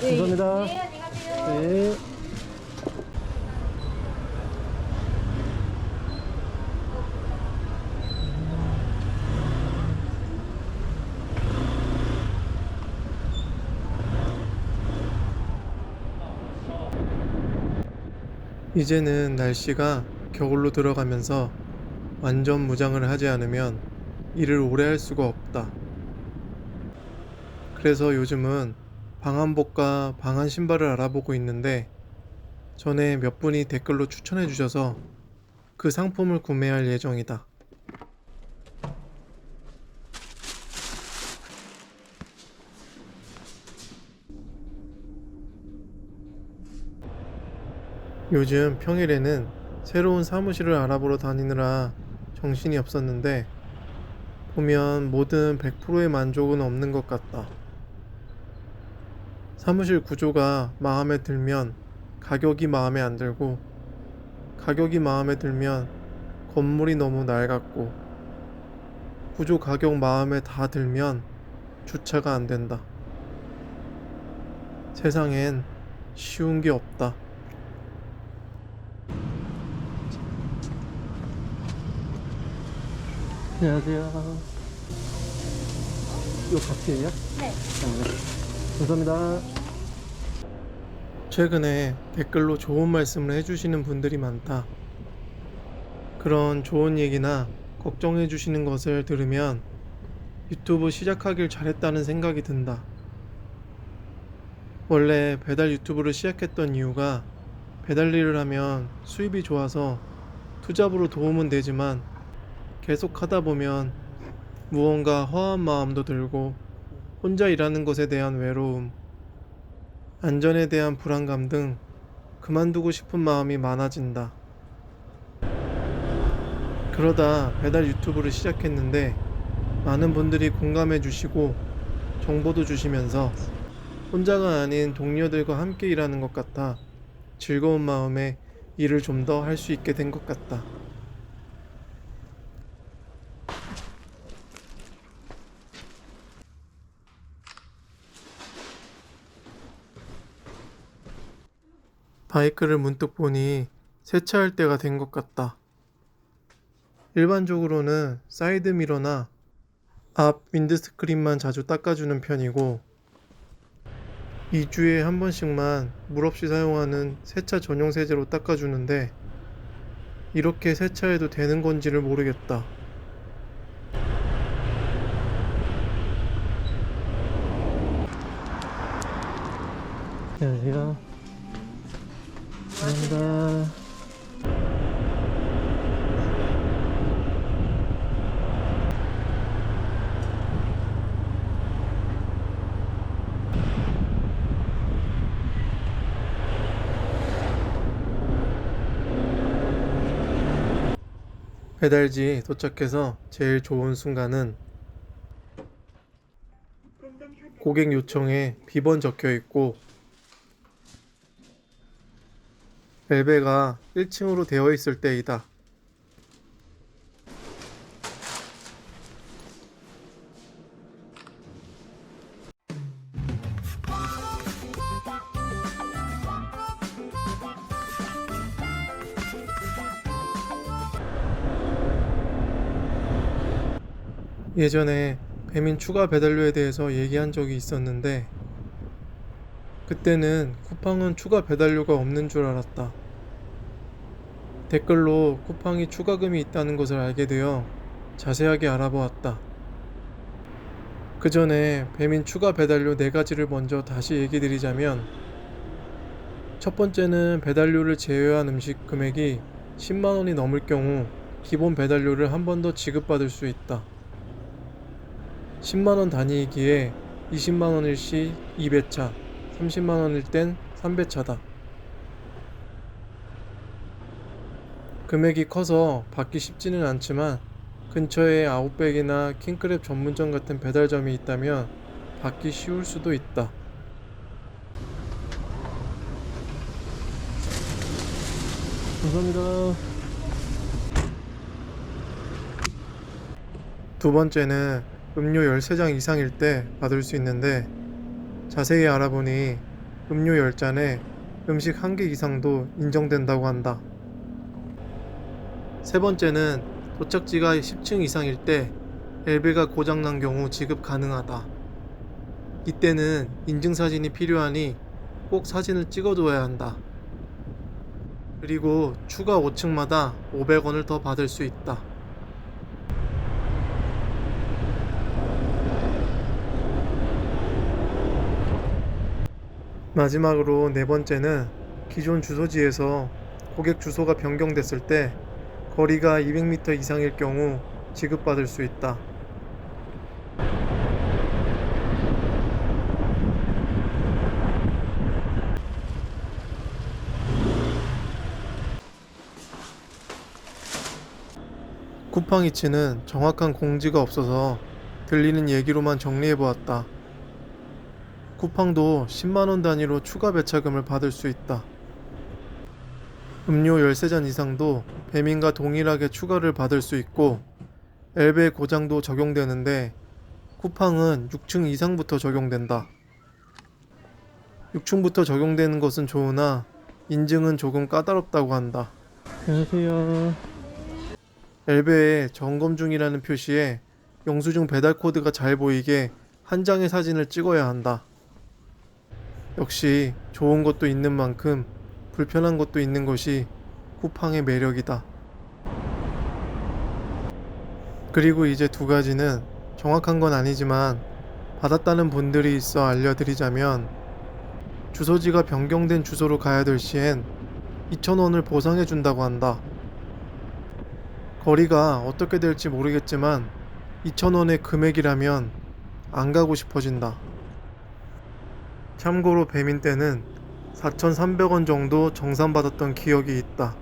감사합니다. 네, 안녕하세요. 네. 이제는 날씨가 겨울로 들어가면서 완전 무장을 하지 않으면 일을 오래 할 수가 없다. 그래서 요즘은 방한복과 방한 신발을 알아보고 있는데 전에 몇 분이 댓글로 추천해 주셔서 그 상품을 구매할 예정이다. 요즘 평일에는 새로운 사무실을 알아보러 다니느라 정신이 없었는데 보면 뭐든 100%의 만족은 없는 것 같다. 사무실 구조가 마음에 들면 가격이 마음에 안 들고 가격이 마음에 들면 건물이 너무 낡았고 구조 가격 마음에 다 들면 주차가 안 된다. 세상엔 쉬운 게 없다. 안녕하세요. 이거 같이예요? 네. 감사합니다. 최근에 댓글로 좋은 말씀을 해주시는 분들이 많다. 그런 좋은 얘기나 걱정해 주시는 것을 들으면 유튜브 시작하길 잘했다는 생각이 든다. 원래 배달 유튜브를 시작했던 이유가 배달 일을 하면 수입이 좋아서 투잡으로 도움은 되지만 계속 하다 보면 무언가 허한 마음도 들고 혼자 일하는 것에 대한 외로움, 안전에 대한 불안감 등 그만두고 싶은 마음이 많아진다. 그러다 배달 유튜브를 시작했는데 많은 분들이 공감해 주시고 정보도 주시면서 혼자가 아닌 동료들과 함께 일하는 것 같아 즐거운 마음에 일을 좀 더 할 수 있게 된 것 같다. 바이크를 문득 보니 세차할 때가 된 것 같다. 일반적으로는 사이드 미러나 앞 윈드스크린만 자주 닦아주는 편이고 2주에 한 번씩만 물 없이 사용하는 세차 전용 세제로 닦아주는데 이렇게 세차해도 되는 건지를 모르겠다. 안녕하세요. 감사합니다. 배달지 도착해서 제일 좋은 순간은 고객 요청에 비번 적혀 있고 벨베가 1층으로 되어 있을 때이다. 예전에 배민 추가 배달료에 대해서 얘기한 적이 있었는데 그때는 쿠팡은 추가 배달료가 없는 줄 알았다. 댓글로 쿠팡이 추가금이 있다는 것을 알게 되어 자세하게 알아보았다. 그 전에 배민 추가 배달료 네 가지를 먼저 다시 얘기 드리자면 첫 번째는 배달료를 제외한 음식 금액이 10만 원이 넘을 경우 기본 배달료를 한 번 더 지급받을 수 있다. 10만 원 단위이기에 20만 원일 시 2배차, 30만 원일 땐 3배차다. 금액이 커서 받기 쉽지는 않지만 근처에 아웃백이나 킹크랩 전문점 같은 배달점이 있다면 받기 쉬울 수도 있다. 감사합니다. 두 번째는 음료 13장 이상일 때 받을 수 있는데 자세히 알아보니 음료 10잔에 음식 1개 이상도 인정된다고 한다. 세 번째는 도착지가 10층 이상일 때 엘베가 고장난 경우 지급 가능하다. 이때는 인증사진이 필요하니 꼭 사진을 찍어둬야 한다. 그리고 추가 5층마다 500원을 더 받을 수 있다. 마지막으로 네 번째는 기존 주소지에서 고객 주소가 변경됐을 때 거리가 200m 이상일 경우 지급받을 수 있다. 쿠팡이츠는 정확한 공지가 없어서 들리는 얘기로만 정리해 보았다. 쿠팡도 10만원 단위로 추가 배차금을 받을 수 있다. 음료 13잔 이상도 배민과 동일하게 추가를 받을 수 있고 엘베 고장도 적용되는데 쿠팡은 6층 이상부터 적용된다. 6층부터 적용되는 것은 좋으나 인증은 조금 까다롭다고 한다. 안녕하세요. 엘베에 점검 중이라는 표시에 영수증 배달 코드가 잘 보이게 한 장의 사진을 찍어야 한다. 역시 좋은 것도 있는 만큼 불편한 것도 있는 것이 쿠팡의 매력이다. 그리고 이제 두 가지는 정확한 건 아니지만 받았다는 분들이 있어 알려드리자면 주소지가 변경된 주소로 가야 될 시엔 2,000원을 보상해 준다고 한다. 거리가 어떻게 될지 모르겠지만 2,000원의 금액이라면 안 가고 싶어진다. 참고로 배민 때는 4,300원 정도 정산받았던 기억이 있다.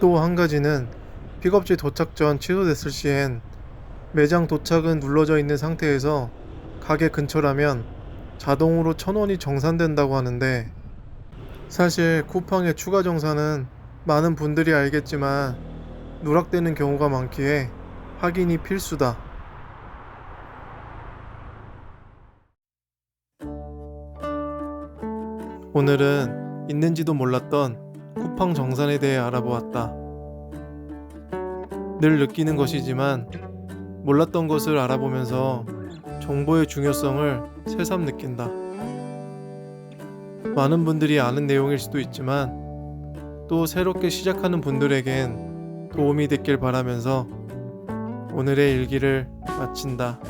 또 한 가지는 픽업지 도착 전 취소됐을 시엔 매장 도착은 눌러져 있는 상태에서 가게 근처라면 자동으로 1,000원이 정산된다고 하는데 사실 쿠팡의 추가 정산은 많은 분들이 알겠지만 누락되는 경우가 많기에 확인이 필수다. 오늘은 있는지도 몰랐던 쿠팡 정산에 대해 알아보았다. 늘 느끼는 것이지만 몰랐던 것을 알아보면서 정보의 중요성을 새삼 느낀다. 많은 분들이 아는 내용일 수도 있지만 또 새롭게 시작하는 분들에겐 도움이 됐길 바라면서 오늘의 일기를 마친다.